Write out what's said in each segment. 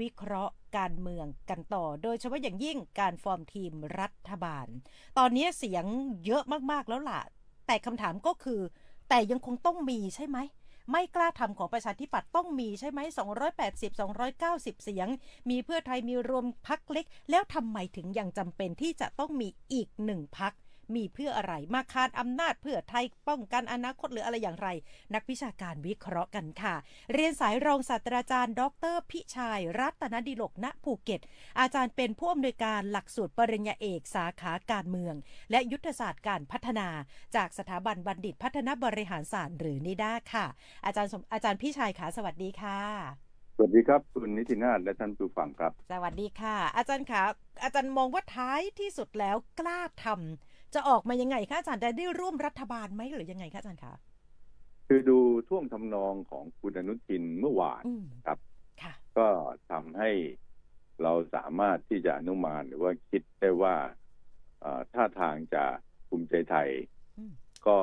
วิเคราะห์การเมืองกันต่อ โดยเฉพาะอย่างยิ่งการฟอร์มทีมรัฐบาล ตอนนี้เสียงเยอะมากๆแล้วล่ะ แต่คำถามก็คือ แต่ยังคงต้องมีใช่ไหมไม่กล้าทำของประชาธิปัตย์ต้องมีใช่ไหม 280 290 เสียง มีเพื่อไทยมีรวมพักเล็ก แล้วทำไมถึงยังจำเป็นที่จะต้องมีอีกหนึ่งพัก มีเพื่ออะไรมาคานอำนาจเพื่อไทยป้องกันอนาคตหรืออะไรอย่างไร นักวิชาการวิเคราะห์กันค่ะ เรียนสายรองศาสตราจารย์ ดร พิชัยรัตนดิลกณภูเก็ต อาจารย์เป็นผู้อำนวยการหลักสูตรปริญญาเอกสาขาการเมือง และยุทธศาสตร์การพัฒนา จากสถาบันบัณฑิตพัฒนาบริหารศาสตร์หรือนิด้าค่ะ อาจารย์สมอาจารย์พิชัยค่ะสวัสดีค่ะสวัสดีครับคุณนิตินาถและท่านผู้ฟังครับ สวัสดีค่ะ อาจารย์คะอาจารย์มองว่าท้ายที่สุดแล้วกล้าทำ จะออกมายังไงคะอาจารย์ได้ได้ร่วมรัฐบาลไหมหรือยังไงคะอาจารย์คะคือดูท่วงทำนองของคุณอนุทินเมื่อวานอืมครับค่ะก็ทำให้เราสามารถที่จะอนุมานหรือว่าคิดได้ว่าเอ่อท่าทางจะภูมิใจไทยอืมก็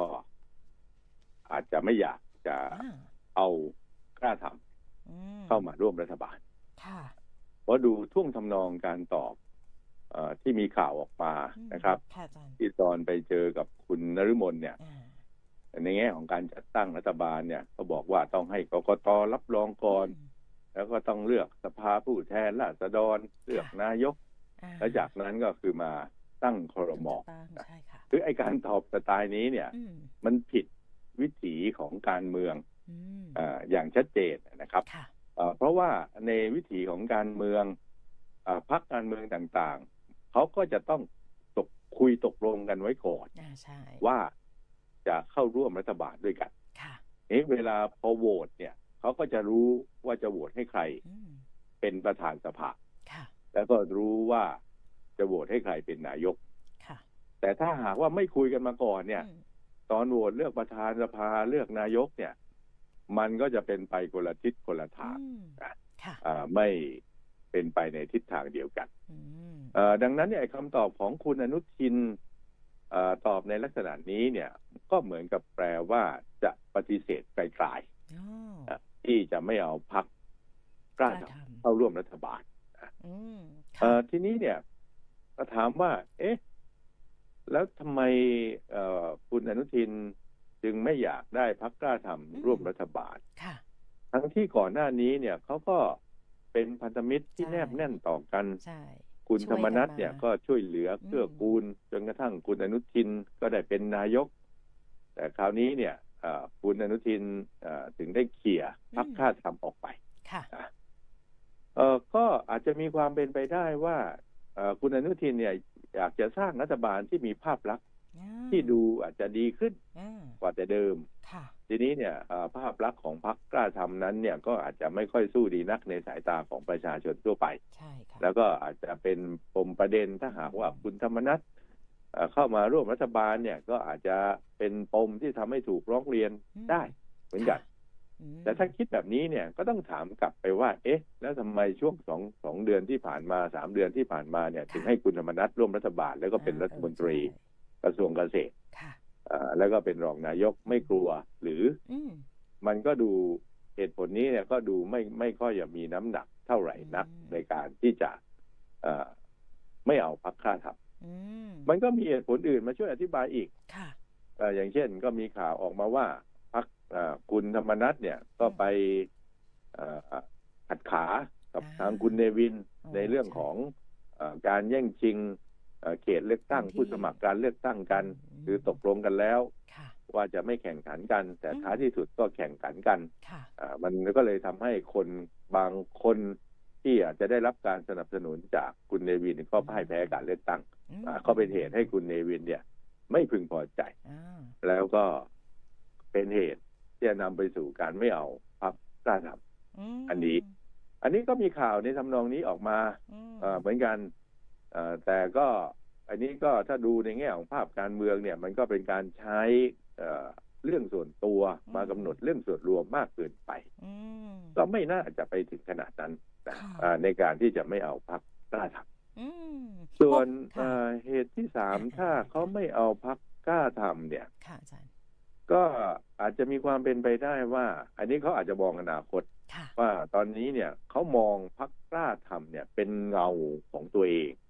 อาจจะไม่อยากจะอ่าเอากล้าทอืมำเข้ามาร่วมรัฐบาลค่ะเพราะดูท่วงทำนองการตอบเออ ที่มีข่าวออกมาอืมนะครับค่ะอาจารย์ที่ตอนไปเจอกับคุณนฤมลเนี่ยอ่าในแง่ของการจัดตั้งรัฐบาลเนี่ยก็บอกว่าต้องให้กกตรับรองก่อน แล้วก็ต้องเลือกสภาผู้แทนราษฎรเลือกนายกอ่าแล้วจากนั้นก็คือมาตั้งครมตั้งใช่ค่ะคือไอการตอบสไตล์นี้เนี่ยอืมมันผิดวิถีของการเมืองอืมอาอย่างชัดเจนนะครับค่ะเอ่อเพราะว่าในวิถีของการเมืองอาพรรคการเมืองต่างๆ เขาก็จะต้องตกคุยตกลงกันไว้ก่อนอ่าใช่ว่าจะเข้าร่วมรัฐบาลด้วยกันค่ะเอ๊ะเวลาพอโหวตเนี่ยเขาก็จะรู้ว่าจะโหวตให้ใครอืมเป็นประธานสภาค่ะแล้วก็รู้ว่าจะโหวตให้ใครเป็นนายกค่ะแต่ถ้าหากว่าไม่คุยกันมาก่อนเนี่ยอืมตอนโหวตเลือกประธานสภาเลือกนายกเนี่ย มันก็จะเป็นไปคนละทิศคนละทางอืมอะค่ะอ่าไม่เป็นไปในทิศทางเดียวกันอืมเอ่อ ดังนั้นเนี่ยไอ้คำตอบของคุณอนุทินเออตอบในลักษณะนี้เนี่ย ก็เหมือนกับแปลว่าจะปฏิเสธไกลอ๋อๆที่จะไม่เอาพักกล้าทำเข้าร่วมรัฐบาลอืมเอ่ค่ะอทีนี้เนี่ยก็ถามว่า เอ๊ะ แล้วทำไมเอ่อคุณอนุทินจึงไม่อยากได้พักกล้าทำร่วมรัฐบาลค่ะทั้งที่ก่อนหน้านี้เนี่ยเขาก็เป็นพันธมิตรที่ใช่แนบแน่นต่อกันใช่ คุณช่วยธรรมนัฐกันมาเนี่ยก็ช่วยเหลือเกื้อกูลจนกระทั่งคุณอนุทินก็ได้เป็นนายก แต่คราวนี้เนี่ยเอ่อคุณอนุทินเอ่อถึงได้เขี่ยพักกล้าทำออกไปค่ะเออก็อาจจะมีความเป็นไปได้ว่าเอ่อคุณอนุทินเนี่ยอยากจะสร้างรัฐบาลที่มีภาพลักษณ์อ่า ที่ดูอาจจะดีขึ้นอ่ากว่าแต่เดิมค่ะทีนี้เนี่ยเอ่อภาพลักษณ์ของพรรคกล้าทำนั้นเนี่ยก็อาจจะไม่ค่อยสู้ดีนักในสายตาของประชาชนทั่วไปใช่ค่ะแล้วก็อาจจะเป็นปมประเด็นถ้าหากว่าคุณธรรมนัฐเอ่อเข้ามาร่วมรัฐบาลเนี่ยก็อาจจะเป็นปมที่ทำให้ถูกร้องเรียนได้เหมือนกันอืมแต่ถ้าคิดแบบนี้เนี่ยก็ต้องถามกลับไปว่า เอ๊ะ แล้วทำไมช่วงสองสองเดือนที่ผ่านมาสามเดือนที่ผ่านมาเนี่ย ถึงให้คุณธรรมนัฐร่วมรัฐบาลแล้วก็เป็นรัฐมนตรีเออ กระทรวงเกษตรใช่ค่ะเอ่อแล้วก็เป็นรองนายกไม่กลัว หรืออืมมันก็ดูเหตุผลนี้เนี่ยก็ดูไม่ไม่ค่อยจะมีน้ำหนักเท่าไหร่นักอืมในการที่จะเอ่อไม่เอาพักค่าทับอืมมันก็มีเหตุผลอื่นมาช่วยอธิบายอีกค่ะเอ่ออย่างเช่นก็มีข่าวออกมาว่าพักคุณธรรมนัฐเนี่ยก็ไปเอ่อขัดขากับอ่าทางคุณเนวินอ๋อในเรื่องใช่ของเออการแย่งชิง เอ่อเขตเลือกตั้งพื้นที่ผู้สมัครการเลือกตั้งกันอืมคือตกลงกันแล้วค่ะว่าจะไม่แข่งขันกัน แต่อืมท้ายที่สุดก็แข่งขันกันค่ะอ่ามันก็เลยทำให้คนบางคนที่อาจจะได้รับการสนับสนุนจากคุณเนวินก็พ่ายแพ้การเลือกตั้งอืมอ่าก็เป็นเหตุให้คุณเนวินเนี่ย ไม่พึงพอใจอ่าแล้วก็เป็นเหตุที่จะนำไปสู่การไม่เอาพักกล้าทมอันนี้ำอันนี้ก็มีข่าวในทำนองนี้ออกมาอืมเอ่อเหมือนกันเอ่อแต่ก็ อันนี้ก็ถ้าดูในแง่ของภาพการเมืองเนี่ย มันก็เป็นการใช้เอ่อเรื่องส่วนตัวมากำหนดเรื่องส่วนรวมมากเกินไปอืมก็ไม่น่าจะไปถึงขนาดนั้นนะค่ะอ่าในการที่จะไม่เอาพักกล้าทำอืมส่วนค่ะเอ่อเหตุที่สามอ่าถ้าเขาไม่เอาพักกล้าทำเนี่ยค่ะอาจารย์ก็อาจจะมีความเป็นไปได้ว่า อันนี้เขาอาจจะมองอนาคตค่ะว่าตอนนี้เนี่ยเขามองพักกล้าทำเนี่ย เป็นเงาของตัวเองอืม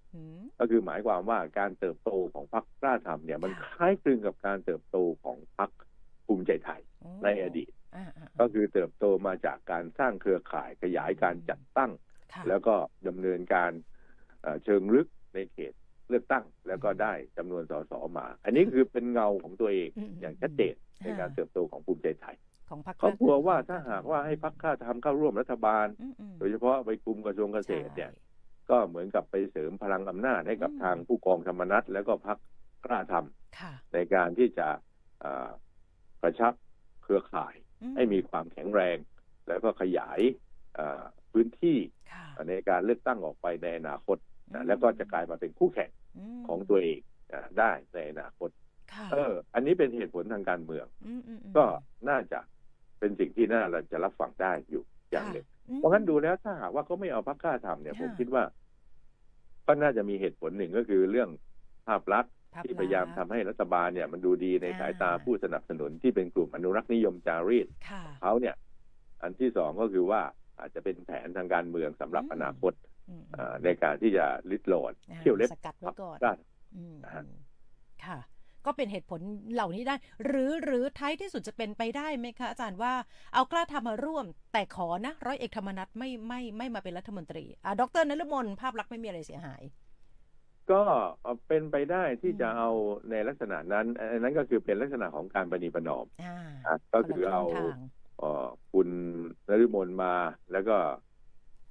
ก็คือหมายความว่าการเติบโตของพรรคกล้าทำเนี่ย มันค่ะคล้ายคลึงกับการเติบโตของพรรคภูมิใจไทยโอ้ในอดีตอ่าอ่าก็คือเติบโตมาจากการสร้างเครือข่ายขยายการจัดตั้งค่ะแล้วก็ดำเนินการเอ่อเชิงลึกในเขตเลือกตั้งแล้วก็ได้จำนวนสสมา อันนี้คือเป็นเงาของตัวเองอืมอย่างชัดเจนในการเติบโตของภูมิใจไทยของพรรคเขากลัวว่าถ้าหากว่าให้พรรคกล้าทำเข้าร่วมรัฐบาลอืมอืมโดยเฉพาะไปคุมกระทรวงเกษตรเนี่ยใช่ ก็เหมือนกับไปเสริมพลังอำนาจให้กับอืมทางผู้กองธรรมนัฐแล้วก็พรรคกล้าทำค่ะในการที่จะเอ่อกระชับเครือข่ายอืให้มีความแข็งแรง แล้วก็ขยายเอ่อพื้นที่ค่ะในการเลือกตั้งออกไปในอนาคตอืนะมแล้วก็จะกลายมาเป็นคู่แข่งมของตัวเองนะได้ในอนาคตค่ะเออ อันนี้เป็นเหตุผลทางการเมืองมอืมอืมก็น่าจะเป็นสิ่งที่น่าเราจะรับฟังได้อยู่อย่างหนึ่งอืม เพราะงั้นดูแล้วถ้าหากว่าเขาไม่เอาพรรคกล้าทำเนี่ยค่ะผมคิดว่า ก็น่าจะมีเหตุผลหนึ่งก็คือเรื่องภาพลักษณ์ภาพที่พยายามทำลักษณ์ให้รัฐบาลเนี่ย มันดูดีในอ่าสายตาผู้สนับสนุนที่เป็นกลุ่มอนุรักษ์นิยมจารีตค่ะเขาเนี่ย อันที่สองก็คือว่าอาจจะเป็นแผนทางการเมืองสำหรับอืมอนาคตอืมเอ่อในการที่จะลิดโหลดอ่าเที่ยวเล็บสกัดไว้ก่อน ได้ อืม นะฮะ อืมค่ะ ก็เป็นเหตุผลเหล่านี้ได้ หรือหรือท้ายที่สุดจะเป็นไปได้ไหมคะอาจารย์ว่าเอากล้าทำมาร่วม แต่ขอนะร้อยเอกธรรมนัฐไม่ไม่ไม่มาเป็นรัฐมนตรีอ่าดรนฤมลภาพลักษณ์ไม่มีอะไรเสียหาย ก็เป็นไปได้ที่จะอืมเอาในลักษณะนั้นอันนั้นก็คือเป็นลักษณะของการประนีประนอมอ่าอะก็คือเอาคนละช่งทางเอ่อคุณนฤมลมาแล้วก็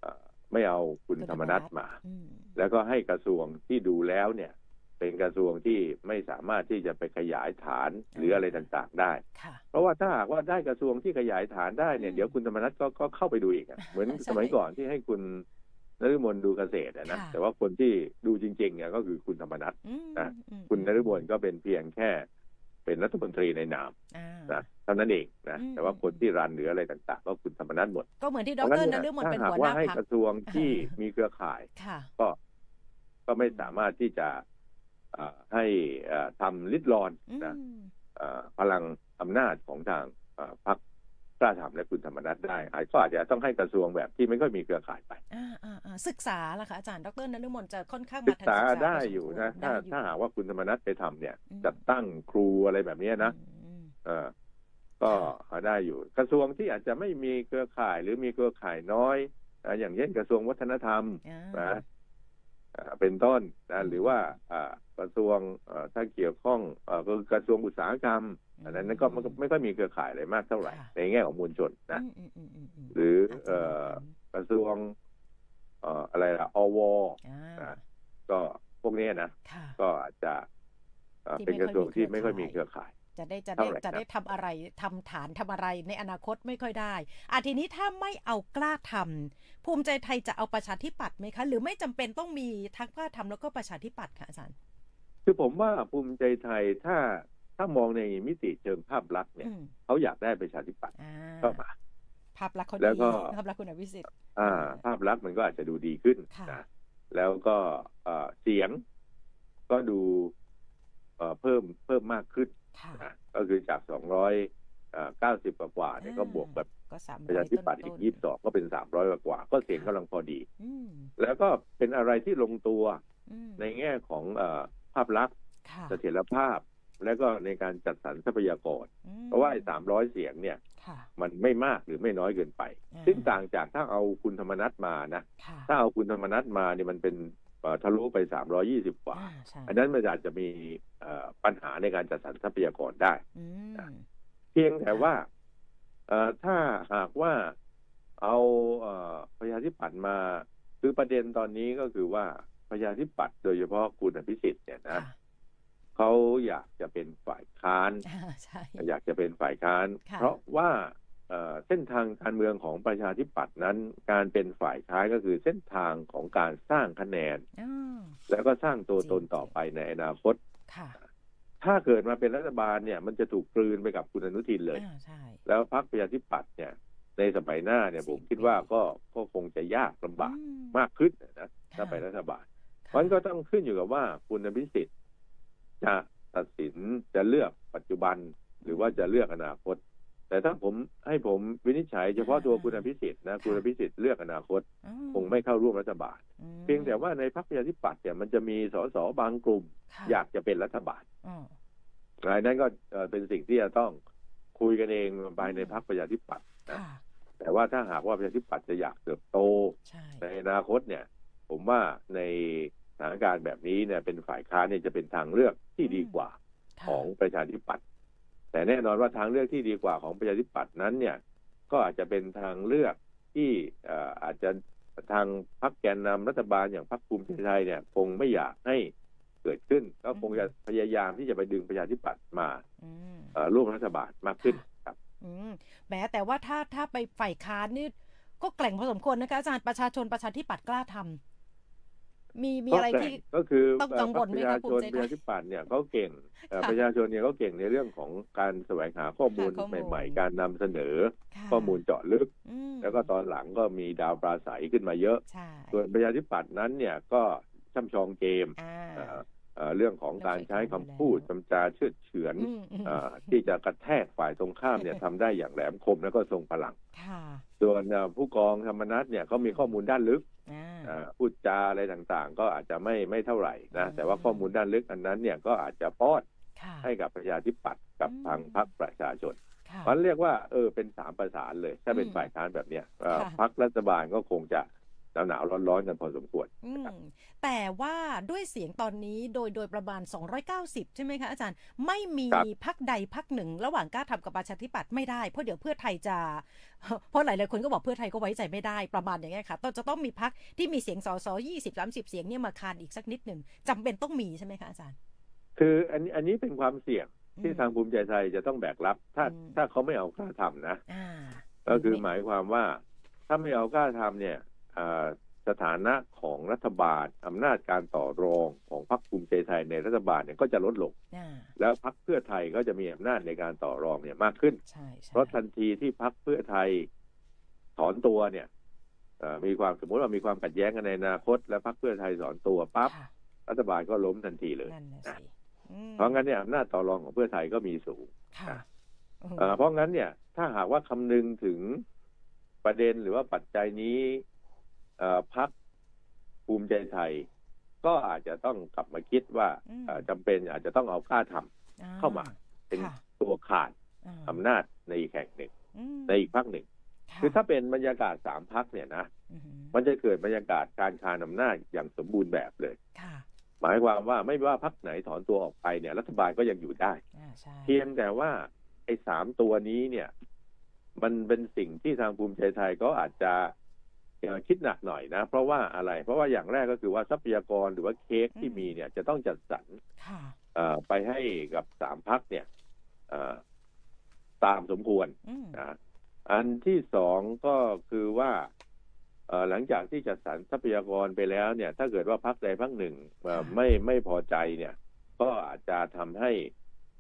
เอ่อไม่เอาคุณธรรมนัฐมาอืมแล้วก็ให้กระทรวงที่ดูแล้วเนี่ย เป็นกระทรวงที่ไม่สามารถที่จะไปขยายฐานหรืออะไรต่างๆได้ค่ะเพราะว่าถ้าหากว่าได้กระทรวงที่ขยายฐานได้เนี่ยอืมเดี๋ยวคุณธรรมนัฐก็ก็เข้าไปดูอีกอะเหมือนใช่สมัยก่อนที่ให้คุณนฤมลดูเกษตรอะนะค่ะแต่ว่าคนที่ดูจริงๆเนี่ยก็คือคุณธรรมนัฐอืมนะอืมคุณนฤมลก็เป็นเพียงแค่เป็นรัฐมนตรีในนามอ่านะเท่านั้นเองนะอืมแต่ว่าคนที่รันหรืออะไรต่าง ๆ ก็คุณธรรมนัฐหมด ก็เหมือนที่เพดราะรงั้นนเนี่ยฤมลถ้าเป็นหากหัวหว่าน้าให้พักกระทรวงที่มีเครือข่ายค่ะก็ก็ไม่สามารถที่จะเอ่อ ให้เอ่อทำลิดรอนอืมนะเอ่อพลังอำนาจของทางเอ่อพรรคกล้าทำและคุณธรรมนัฐได้อาจก็อาจจะต้องให้กระทรวงแบบที่ไม่ค่อยมีเครือข่ายไปอ่าอ่าอ่าศึกษาล่ะคะอาจารย์ดรนฤมลจะค่อนข้างศึมากทางษาศึกษาได้พสมอยู่ควรนะถ้าได้อยู่ถ้าหากว่าคุณธรรมนัฐไปทำเนี่ยอืมจัดตั้งครูอะไรแบบเนี้ยนะอืมเออก็หาได้อยู่ กระทรวงที่อาจจะไม่มีเครือข่ายหรือมีเครือข่ายน้อยอ่าอย่างเช่นกระทรวงวัฒนธรรมอ่านะอ่า เป็นต้นนะหรือว่าอ่ากระทรวงอ่าถ้าเกี่ยวข้องอ่าก็คือกระทรวงอุตสาหกรรมอันนั้นก็ไม่ไม่ค่อยมีเครือข่ายอะไรมากเท่าไหร่ ในแง่ของมวลชนนะอืมอืมอืมอืมมหรืออาจจะเอ่อแบบนั้นกระทรวงเอ่ออะไรล่ะอวอ่าอ่าก็พวกนี้นะค่ะก็อาจจะเอ่อที่เป็นไม่กระทรวงที่ค่ไม่อยค่อยมีมีเคเครืรืออข่าย จะได้จะเท่าได้ไหร่จะได้นะทำอะไรทำฐานทำอะไรในอนาคตไม่ค่อยได้อะทีนี้ถ้าไม่เอากล้าทำภูมิใจไทยจะเอาประชาธิปัตย์ไหมคะ หรือไม่จำเป็นต้องมีทั้งกล้าทำแล้วก็ประชาธิปัตย์ค่ะอาจารย์ คือผมว่าภูมิใจไทยถ้าถ้ามองในมิติเชิงภาพลักษณ์เนี่ยอืมเขาอยากได้ประชาธิปัตย์อ่าเข้ามาภาพลักษณ์เขาแล้ดีวก็ภาพลักษณ์คุณอภิสิทธิ์อ่าเออภาพลักษณ์มันก็อาจจะดูดีขึ้นค่ะนะแล้วก็เอ่อเสียงก็ดูเอ่อเพิ่มเพิ่มมากขึ้นค่ะนะ ก็คือจากสองร้อยเก้าสิบกว่าๆเนี่ยก็บวกแบบก็สามประชาธิปัตย์อีกยี่สิบสองก็เป็นสามร้อยกว่าๆก็เสียงกำลังพอดีอืมแล้วก็เป็นอะไรที่ลงตัวอืมในแง่ของเออภาพลักษณ์ค่ะเสถียรภาพและก็ในการจัดสรรทรัพยากรอืมเพราะว่าไอ้สามร้อยเสียงเนี่ยค่ะมันไม่มากหรือไม่น้อยเกินไปอ่าซึ่งต่างจากถ้าเอาคุณธรรมนัฐมานะค่ะถ้าเอาคุณธรรมนัฐมาเนี่ยมันเป็นเอ่อ ทะลุไปสามร้อยี่สิบกว่าอ่าใช่อันนั้นมันอาจจะมีเอ่อปัญหาในการจัดสรรทรัพยากรได้อืมเพียงแต่ว่าเอ่อถ้าหากว่าเอาเอ่อประชาธิปัตย์มาคือประเด็นตอนนี้ก็คือว่าประชาธิปัตย์โดยเฉพาะคุณอภิสิทธิ์เนี่ยนะค่ะเขาอยากจะเป็นฝ่ายค้านอ่าใช่อยากจะเป็นฝ่ายค้านค่ะเพราะว่า เอ่อเส้นทางการเมืองของประชาธิปัตย์นั้น การเป็นฝ่ายค้านก็คือเส้นทางของการสร้างคะแนนอ่าแล้วก็สร้างตัวตนจริงต่อไปในอนาคตค่ะถ้าเกิดมาเป็นรัฐบาลเนี่ย มันจะถูกกลืนไปกับคุณอนุทินเลยอ่าใช่แล้วพรรคประชาธิปัตย์เนี่ย ในสมัยหน้าเนี่ยผมคิดว่าก็ก็คงจะยากลำบากอืมากขึ้นนะถ้าไปรัฐบาลค่ะมันก็ต้องขึ้นอยู่กับว่าคุณอภิสิทธิ์จะตัดสินจะเลือกปัจจุบันหรือว่าจะเลือกอนาคต แต่ถ้าผมให้ผมวินิจฉัยเฉพาะตัวคุณอภิสิทธิ์นะคุณอภิสิทธิ์เลือกอนาคตอืคงไม่เข้าร่วมรัฐบาลอืมเพียงแต่ว่าในพรรคประชาธิปัตย์เนี่ยมันจะมีสสบางกลุ่มค่ะอยากจะเป็นรัฐบาลอืมรายนั้นก็เอ่อเป็นสิ่งที่จะต้องคุยกันเองภายในพรรคประชาธิปัตย์นะค่ะแต่ว่าถ้าหากว่าประชาธิปัตย์จะอยากเติบโตใช่ในอนาคตเนี่ย ผมว่าในสถานการณ์แบบนี้เนี่ยเป็นฝ่ายค้านเนี่ยจะเป็นทางเลือกที่ดีกว่าค่ะของประชาธิปัตย์ แต่แน่นอนว่าทางเลือกที่ดีกว่าของประชาธิปัตย์นั้นเนี่ยก็อาจจะเป็นทางเลือกที่เอ่ออาจจะทางพรรคแกนนำรัฐบาลอย่างพรรคภูมิใจไทยเนี่ยคงไม่อยากให้เกิดขึ้น ก็คงจะพยายามที่จะไปดึงประชาธิปัตย์มาอืมเอ่อร่วมรัฐบาลมากขึ้นครับอืมแม้แต่ว่าถ้าถ้าไปฝ่ายค้านนี่ก็แกล่งพอสมควรนะคะอาจารย์ประชาชนประชาธิปัตย์กล้าทำ มีมีอะไรที่ก็คือต้องกังวลไหมประคะชาภูชมินใจไทยประชาธิปัตย์เนี่ยเขาเก่งเอ่อค่ะประชาชนเนี่ยเขาเก่งในเรื่องของการแสวงหาข้อมูลหาข้อมูลใหม่ ๆ การนำเสนอค่ะข้อมูลเจาะลึกอืมแล้วก็ตอนหลังก็มีดาวปราศัยขึ้นมาเยอะใช่ส่วนประชาธิปัตย์นั้นเนี่ยก็ช่ำชองเกมอ่าเอ่อเอ่อเรื่องของการใช้คำพูดจำจาเชื่อดเฉือนอืมอืมเอ่อที่จะกระแทกฝ่ายตรงข้ามเนี่ยทำได้อย่างแหลมคมแล้วก็ทรงพลังค่ะส่วนเอ่อผู้กองธรรมนัฐเนี่ยเขามีข้อมูลด้านลึกอ่าอ่า พูดจาอะไรต่างๆ ก็อาจจะไม่ไม่เท่าไหร่นะอืมแต่ว่าข้อมูลด้านลึกอันนั้นเนี่ยก็อาจจะป้อนค่ะให้กับประชาธิปัตย์กับอืมทางพรรคประชาชนค่ะมันเรียกว่าเออเป็นสามประสานเลย ถ้าเป็นอืมฝ่ายค้านแบบเนี้ยเอ่อค่ะพรรครัฐบาลก็คงจะ หนาวๆร้อนๆกันพอสมควรอืมแต่ว่าด้วยเสียงตอนนี้โดยโดยประมาณ 290 ใช่ไหมคะอาจารย์ ไม่มีครับพักใดพักหนึ่ง ระหว่างกล้าทำกับประชาธิปัตย์ไม่ได้เพราะเดี๋ยวเพื่อไทยจะ เพราะหลายๆคนก็บอกเพื่อไทยก็ไว้ใจไม่ได้ประมาณอย่างเงี้ยค่ะต้องจะต้องมีพักที่มีเสียงสส20 30เสียงเนี่ยมาคานอีกสักนิดหนึ่งจำเป็นต้องมีใช่ไหมคะอาจารย์ คืออันนี้อันนี้เป็นความเสี่ยงที่อืมทางภูมิใจไทยจะต้องแบกรับ ถ้าอืมถ้าเขาไม่เอากล้าทำนะอ่าก็คือหมายความว่าถ้าไม่เอากล้าทำเนี่ยอ่า สถานะของรัฐบาลอำนาจการต่อรองของพรรคภูมิใจไทยในรัฐบาลเนี่ยก็จะลดลงอ่าแล้วพรรคเพื่อไทยก็จะมีอำนาจในการต่อรองเนี่ยมากขึ้นใช่ใช่เพราะทันทีที่พรรคเพื่อไทยถอนตัวเนี่ยเอ่อมีความสมมติว่ามีความขัดแย้งกันในอนาคต และพรรคเพื่อไทยถอนตัวปั๊บค่ะรัฐบาลก็ล้มทันทีเลยนั่นน่ะสิอืมเพราะงั้นเนี่ยอำนาจต่อรองของเพื่อไทยก็มีสูงค่ะอืมเอ่อเพราะงั้นเนี่ย ถ้าหากว่าคำนึงถึงประเด็นหรือว่าปัจจัยนี้เอ่อ พรรคภูมิใจไทย ก็อาจจะต้องกลับมาคิดว่าเอ่อจำเป็นอาจจะต้องเอากล้าทำเข้ามาเป็นค่ะตัวขาดอ่าอำนาจในอีกแห่งหนึ่งอืมในอีกพรรคหนึ่งะคือถ้าเป็นบรรยากาศสามพักเนี่ยนะอือหือมันจะเกิดบรรยากาศการคานอำนาจอย่างสมบูรณ์แบบเลยค่ะหมายความว่าไม่ว่าพักไหนถอนตัวออกไปเนี่ย รัฐบาลก็ยังอยู่ได้อ่าใช่เพียงแต่ว่าไอ้สามตัวนี้เนี่ย มันเป็นสิ่งที่ทางภูมิใจไทยก็อาจจะเอ่อ คิดหนักหน่อยนะ เพราะว่าอะไร เพราะว่าอย่างแรกก็คือว่าทรัพยากรหรือว่าเค้กที่มีเนี่ยจะต้องจัดสรรค่ะเอ่อไปให้กับสามพักเนี่ยเอ่อตามสมควรอืมนะอันที่สองก็คือว่าเอ่อหลังจากที่จัดสรรทรัพยากรไปแล้วเนี่ย ถ้าเกิดว่าพักใดพักหนึ่งเอ่อไม่ไม่พอใจเนี่ย ก็อาจจะทำให้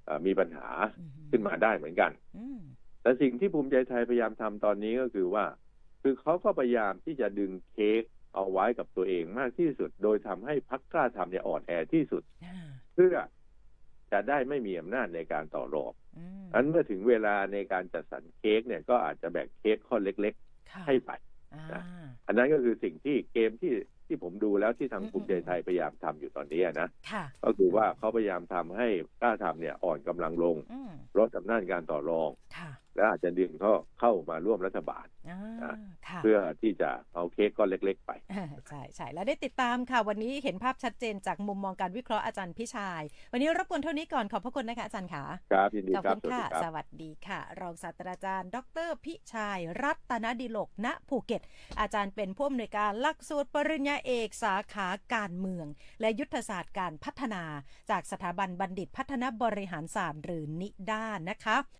เอ่อมีปัญหาอือหือขึ้นมาได้เหมือนกันอืมแต่สิ่งที่ภูมิใจไทยพยายามทำตอนนี้ก็คือว่า คือเขาก็พยายามที่จะดึงเค้กเอาไว้กับตัวเองมากที่สุด โดยทำให้พักกล้าทำเนี่ยอ่อนแอที่สุดอ่าเพื่อจะได้ไม่มีอำนาจในการต่อรองอืมอันเมื่อถึงเวลาในการจัดสรรเค้กเนี่ยก็อาจจะแบ่งเค้กข้อเล็กค่ะๆให้ไปอ่านะอันนั้นก็คือสิ่งที่เกมที่ที่ผมดูแล้วที่ทางอืมภูมิใจไทยพยายามทำอยู่ตอนนี้นะค่ะก็คือว่าเขาพยายามทำให้กล้าทำเนี่ยอ่อนกำลังลงอืมลดอำนาจการต่อรองค่ะ และอาจจะดึงเขาเข้ามาร่วมรัฐบาลอ่าอะค่ะเพื่อที่จะเอาเค้กก้อนเล็ก ๆ ไปอ่าใช่ใช่แล้วได้ติดตามค่ะ วันนี้เห็นภาพชัดเจนจากมุมมองการวิเคราะห์อาจารย์พิชัย วันนี้รบกวนเท่านี้ก่อนขอบพระคุณนะคะอาจารย์ค่ะครับยินดีขอบครัคุบณสวัสค่ะดีครับสวัสดีค่ะ รองศาสตราจารย์ ดรพิชัย รัตนดิโลกณภูเก็ต อาจารย์เป็นผู้อำนวยการหลักสูตรปริญญาเอกสาขาการเมือง และยุทธศาสตร์การพัฒนา จากสถาบันบัณฑิตพัฒนาบริหารศาสตร์หรือนิด้านะคะ